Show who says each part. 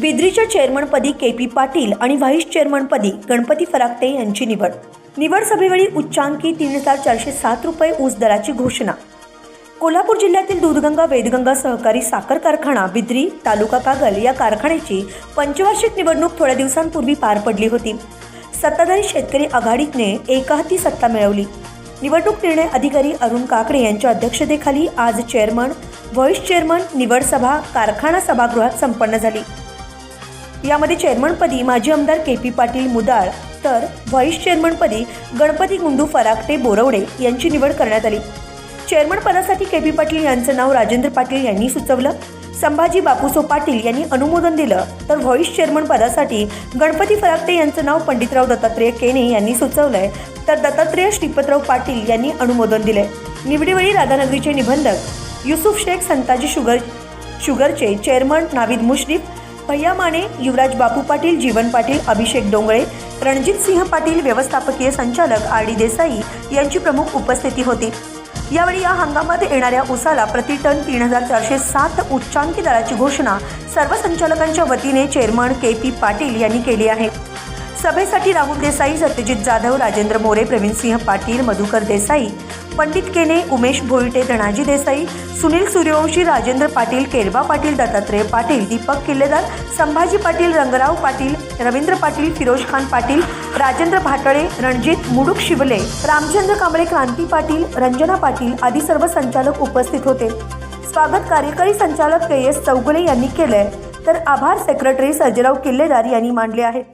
Speaker 1: बिद्रीच्या चेअरमनपदी के P Patil आणि vice चेअरमनपदी Ganpati फरागटे यांची निवड. निवड सभेवेळी उच्चांकी तीन हजार चारशे सात रुपये ऊस दराची घोषणा. कोल्हापूर जिल्ह्यातील दूधगंगा वेदगंगा सहकारी साखर कारखाना बिद्री तालुका कागल या कारखान्याची पंचवार्षिक निवडणूक थोड्या दिवसांपूर्वी पार पडली होती. सत्ताधारी शेतकरी आघाडीने एकाहती सत्ता मिळवली. निवडणूक निर्णय अधिकारी अरुण काकडे यांच्या अध्यक्षतेखाली आज चेअरमन व्हाईस चेअरमन निवड सभा कारखाना सभागृहात संपन्न झाली. यामध्ये चेअरमनपदी माजी आमदार के पी पाटील मुदाळ तर व्हाईस चेअरमनपदी गणपती गुंडू फराकटे बोरवडे यांची निवड करण्यात आली. चेअरमन पदासाठी के पी पाटील यांचं नाव राजेंद्र पाटील यांनी सुचवलं. संभाजी बापूसो पाटील यांनी अनुमोदन दिलं तर व्हाईस चेअरमन पदासाठी गणपती फराकटे यांचं नाव पंडितराव दत्तात्रेय केने यांनी सुचवलंय तर दत्तात्रेय श्रीपतराव पाटील यांनी अनुमोदन दिलंय. निवडीवेळी राधानगरीचे निबंधक युसुफ शेख संताजी शुगर शुगरचे चेअरमन नाविद मुश्रीफ भैया माने युवराज बापू पाटील जीवन पाटील अभिषेक डोंगळे रणजित सिंह पाटील व्यवस्थापकीय संचालक आर डी देसाई यांची प्रमुख उपस्थिती होती. यावेळी या हंगामात येणाऱ्या उसाला प्रति टन तीन हजार चारशे सात उच्चांकी दराची घोषणा सर्व संचालकांच्या वतीने चेअरमन के पी पाटील यांनी केली आहे. सभेसाठी राहुल देसाई सत्यजित जाधव राजेंद्र मोरे प्रवीणसिंह पाटील मधुकर देसाई पंडित केने उमेश भोईटे धनाजी देसाई सुनील सूर्यवंशी राजेंद्र पाटील केरबा पाटील दत्तात्रय पाटील दीपक किल्लेदार संभाजी पाटील रंगराव पाटील रवींद्र पाटील फिरोज खान पाटील राजेंद्र भाटळे रणजित मुडुक शिवले रामचंद्र कांबळे क्रांती पाटील रंजना पाटील आदी सर्व संचालक उपस्थित होते. स्वागत कार्यकारी संचालक के एस चौगुले यांनी केलंय. तर आभार सेक्रेटरी सर्जेराव किल्लेदार यांनी मांडले आहेत.